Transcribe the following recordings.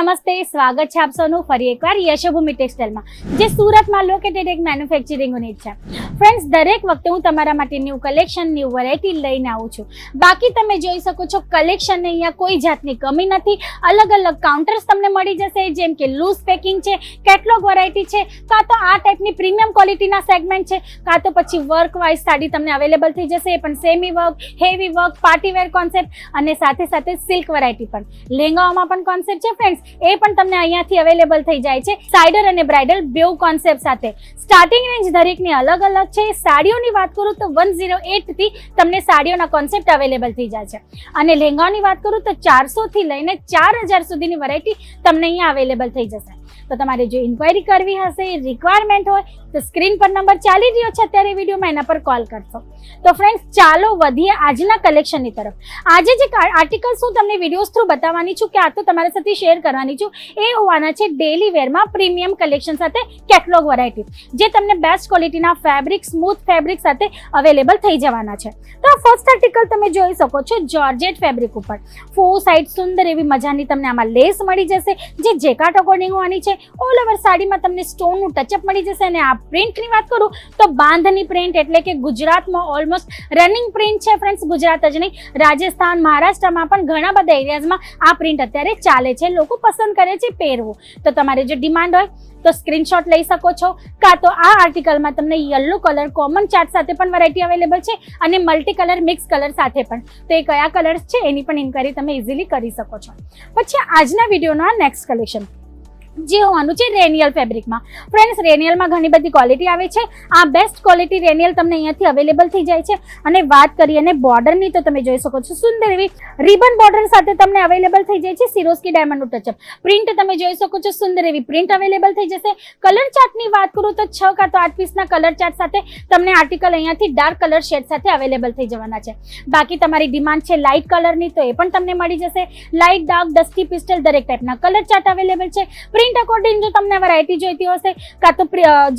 નમસ્તે, સ્વાગત છે આપ સૌનું ફરી એકવાર યશોભૂમિ ટેક્સટાઇલમાં, જે સુરતમાં લોકેટેડ એક મેન્યુફેક્ચરિંગ યુનિટ છે. ફ્રેન્ડ્સ દરેક વખતે હું તમારા માટે ન્યૂ કલેક્શન ન્યૂ વેરાયટી લઈને આવું છું. બાકી તમે જોઈ શકો છો કલેક્શન અહીંયા કોઈ જાતની કમી નથી. અલગ અલગ કાઉન્ટર્સ તમને મળી જશે, જેમ કે લૂઝ પેકિંગ છે કેટલોગ વેરાયટી છે, કાં તો આ ટાઈપની પ્રીમિયમ ક્વોલિટીના સેગમેન્ટ છે, કાં તો પછી વર્ક વાઇઝ સાડી તમને અવેલેબલ થઈ જશે પણ semi work heavy work party wear concept અને સાથે સાથે સિલ્ક વેરાયટી પણ. લેંગાઓમાં પણ કોન્સેપ્ટ છે ફ્રેન્ડ્સ એ પણ તમને અહીંયાથી અવેલેબલ થઈ જાય છે. સાઇડર અને બ્રાઇડલ બે કોન્સેપ્ટ સાથે. સ્ટાર્ટિંગ રેન્જ દરેકની અલગ અલગ છે. સાડીઓની વાત કરું તો વન ઝીરો થી તમને સાડીઓના કોન્સેપ્ટ અવેલેબલ થઈ જાય છે. અને લહેંગાઓની વાત કરું તો ચારસો થી લઈને ચાર હજાર સુધીની વેરાયટી તમને અહીંયા અવેલેબલ થઈ જશે. તો તમારે જો ઇન્ક્વાયરી કરવી હશે રિક્વાયરમેન્ટ હોય, તો સ્ક્રીન પર નંબર ચાલી રહ્યો છે, અત્યારે વિડીયોમાં એના પર કોલ કરશો. તો ફ્રેન્ડ્સ ચાલો વધીએ આજના કલેક્શનની તરફ. આજે જે આર્ટિકલ્સ હું તમને વિડીયોઝ થ્રુ બતાવવાની છું, કે આ તો તમારા સાથે શેર કરવાની છું, એ હોવાના છે ડેલી વેરમાં પ્રીમિયમ કલેક્શન સાથે કેટલોગ વેરાયટી જે તમને બેસ્ટ ક્વોલિટીના ફેબ્રિક સ્મૂથ ફેબ્રિક સાથે અવેલેબલ થઈ જવાના છે. તો ફર્સ્ટ આર્ટિકલ તમે જોઈ શકો છો જોર્જેટ ફેબ્રિક ઉપર. ફોર સાઈડ સુંદર એવી મજાની તમને આમાં લેસ મળી જશે, જે જેકાટ અકોર્ડિંગ હોવાની છે ઓલ ઓવર સાડીમાં તમને સ્ટોનનું ટચઅપ મળી જશે અને આ પ્રિન્ટની વાત કરું તો બાંધની પ્રિન્ટ એટલે કે ગુજરાતમાં ઓલમોસ્ટ રનિંગ પ્રિન્ટ છે ફ્રેન્ડ્સ ગુજરાત જ નહીં, રાજસ્થાન, મહારાષ્ટ્રમાં પણ ઘણા બધા એરિયાઝમાં આ પ્રિન્ટ અત્યારે ચાલે છે, લોકો પસંદ કરે છે પહેરવું. તો તમારે જો ડિમાન્ડ હોય તો સ્ક્રીનશોટ લઈ શકો છો, કાં તો આ આર્ટિકલમાં તમને યલો કલર કોમન ચાર્ટ સાથે પણ વેરાયટી અવેલેબલ છે અને મલ્ટી કલર મિક્સ કલર સાથે પણ. તો એ કયા કલર્સ છે એની પણ ઇન્ક્વાયરી તમે ઇઝીલી કરી શકો છો. પછી આજના વિડીયોનો આ નેક્સ્ટ કલેક્શન જે હોવાનું છે રેનિયલ ફેબ્રિકમાં. ફ્રેન્ડ્સ રેનિયલમાં ઘણી બધી ક્વોલિટી આવે છે. આ બેસ્ટ ક્વોલિટી રેનિયલ તમને અહીંયાથી અવેલેબલ થઈ જાય છે. અને વાત કરીએ અને બોર્ડરની, તો તમે જોઈ શકો છો સુંદર એવી રિબન બોર્ડર સાથે તમને અવેલેબલ થઈ જાય છે સિરોસ્કી ડાયમંડનું ટચઅપ પ્રિન્ટ તમે જોઈ શકો છો સુંદર એવી પ્રિન્ટ અવેલેબલ થઈ જશે. કલર ચાર્ટની વાત કરું તો છ કાં તો આઠ પીસના કલર ચાર્ટ સાથે તમને આર્ટિકલ અહીંયાથી ડાર્ક કલર શેડ સાથે અવેલેબલ થઈ જવાના છે. બાકી તમારી ડિમાન્ડ છે લાઇટ કલરની તો એ પણ તમને મળી જશે. લાઇટ ડાર્ક ડસ્ટી પિસ્ટલ દરેક ટાઈપના કલર ચાર્ટ અવેલેબલ છે. પ્રિન્ટ અકોર્ડિંગ જો તમને વેરાયટી જોઈતી હશે, કાં તો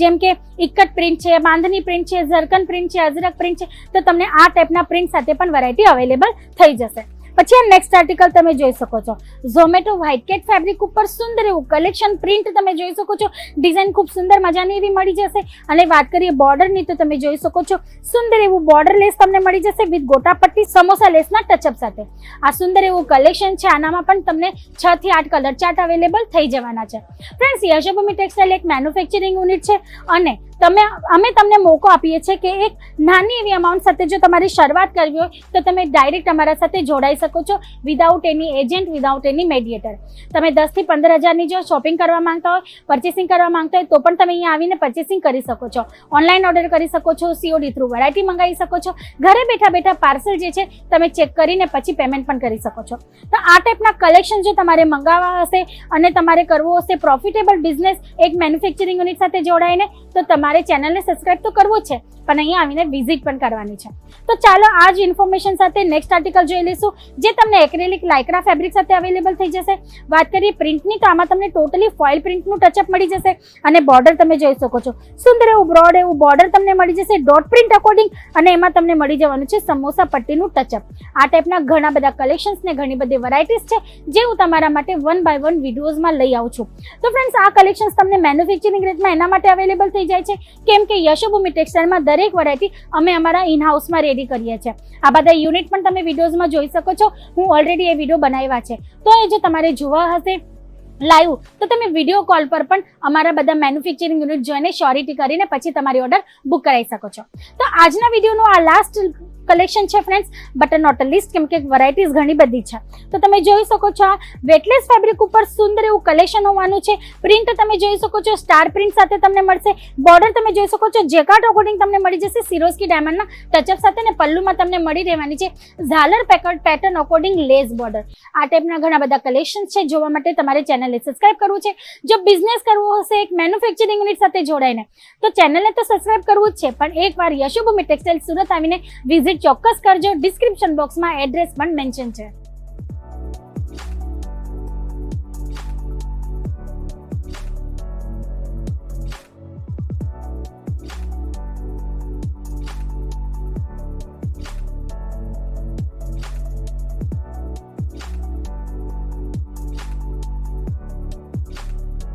જેમ કે ઇક્કટ પ્રિન્ટ છે, બાંધની પ્રિન્ટ છે, ઝરકન પ્રિન્ટ છે, અજરક પ્રિન્ટ છે, તો તમને આ ટાઈપના પ્રિન્ટ સાથે પણ વેરાયટી અવેલેબલ થઈ જશે. પછી આ નેક્સ્ટ આર્ટિકલ તમે જોઈ શકો છો. ઝોમેટો વ્હાઇટ કેટ ફેબ્રિક ઉપર સુંદર એવું કલેક્શન પ્રિન્ટ તમે જોઈ શકો છો. ડિઝાઇન ખૂબ સુંદર મજાની એવી મળી જશે. અને વાત કરીએ બોર્ડરની તો તમે જોઈ શકો છો, સુંદર એવું બોર્ડર લેસ તમને મળી જશે વિથ ગોટાપટ્ટી સમોસા લેસના ટચઅપ સાથે. આ સુંદર એવું કલેક્શન છે. આનામાં પણ તમને છ થી આઠ કલર ચાર્ટ અવેલેબલ થઈ જવાના છે. ફ્રેન્ડ્સ યશોભૂમિ ટેક્સટાઇલ એક મેન્યુફેક્ચરિંગ યુનિટ છે. અને તમે અમે તમને મોકો આપીએ છીએ કે એક નાની એવી અમાઉન્ટ સાથે જો તમારી શરૂઆત કરવી હોય, તો તમે ડાયરેક્ટ અમારા સાથે જોડાઈ શકો છો without any agent without any mediator તમે દસથી પંદર હજારની જો શોપિંગ કરવા માંગતા હોય પરચેસિંગ કરવા માંગતા હોય, તો પણ તમે અહીંયા આવીને પરચેસિંગ કરી શકો છો. ઓનલાઈન ઓર્ડર કરી શકો છો સીઓડી થ્રુ વેરાયટી મંગાવી શકો છો. ઘરે બેઠા બેઠા પાર્સલ જે છે, તમે ચેક કરીને પછી પેમેન્ટ પણ કરી શકો છો. તો આ ટાઈપના કલેક્શન જો તમારે મંગાવવા હશે અને તમારે કરવું હશે પ્રોફિટેબલ બિઝનેસ એક મેન્યુફેક્ચરિંગ યુનિટ સાથે જોડાઈને, તો તમારે ચેનલને સબસ્ક્રાઇબ તો કરવું છે, પણ અહીંયા આવીને વિઝિટ પણ કરવાની છે. તો ચાલો આ જ ઇન્ફોર્મેશન સાથે નેક્સ્ટ આર્ટિકલ જોઈ લઈશું, જે તમને એક્રેલિક લાઇકરા ફેબ્રિક સાથે અવેલેબલ થઈ જશે. વાત કરીએ પ્રિન્ટની તો આમાં તમને ટોટલી ફોઇલ પ્રિન્ટનું ટચઅપ મળી જશે અને બોર્ડર તમે જોઈ શકો છો. સુંદર એવું બ્રોડ એવું બોર્ડર તમને મળી જશે ડોટ પ્રિન્ટ અકોર્ડિંગ અને એમાં તમને મળી જવાનું છે સમોસા પટ્ટીનું ટચઅપ આ ટાઈપના ઘણા બધા કલેક્શન્સ ને ઘણી બધી વેરાયટીઝ છે, જે હું તમારા માટે વન બાય વન વિડીયોઝમાં લઈ આવું છું. તો ફ્રેન્ડ્સ આ કલેક્શન્સ તમને મેન્યુફેક્ચરિંગ રેટમાં એના માટે અવેલેબલ થઈ જાય છે. કેમ કે યશોભૂમિ ટેક્સટાઇલમાં દરેક વેરાયટી અમે અમારા ઇન હાઉસમાં રેડી કરીએ છીએ. આ બધા યુનિટ પણ તમે વિડીયોઝમાં જોઈ શકો છો. હું ઓલરેડી એ વીડિયો બનાવ્યા છે. તો એ જો તમારે જોવા હશે લાઈવ તો તમે વીડિયો કોલ પર પણ અમારા બધા મેન્યુફેક્ચરિંગ યુનિટ જોઈને શ્યોરિટી કરીને પછી તમારી ઓર્ડર બુક કરાવી શકો છો. તો આજના વિડીયોનું આ લાસ્ટ કલેક્શન છે ફ્રેન્ડ્સ બટ નોટ લિસ્ટ કેમ કે વેરાયટીઝ ઘણી બધી છે. તો તમે જોઈ શકો છો વેટલેસ ફેબ્રિક ઉપર સુંદર એવું કલેક્શન હોવાનું છે. પ્રિન્ટ તમે જોઈ શકો છો સ્ટાર પ્રિન્ટ સાથે તમને મળશે. બોર્ડર તમે જોઈ શકો છો જેકાટ અકોર્ડિંગ તમને મળી જશે સિરોસ્કી ડાયમંડના ટચઅપ સાથે ને પલ્લુમાં તમને મળી રહેવાની છે. ઝાલર પેકર્ડ પેટર્ન અકોર્ડિંગ લેસ બોર્ડર આ ટાઈપના ઘણા બધા કલેક્શન છે, જોવા માટે તમારે ચેનલને સબસ્ક્રાઇબ કરવું છે. જો બિઝનેસ કરવો હશે, એક મેન્યુફેક્ચરિંગ યુનિટ સાથે જોડાઈને, તો ચેનલને તો સબસ્ક્રાઇબ કરવું જ છે. પણ એકવાર યશુભૂમિ ટેક્સટાઇલ સુરત આવીને વિઝિટ ચોક્કસ કરજો. ડિસ્ક્રિપ્શન બોક્સમાં એડ્રેસ પણ મેન્શન છે.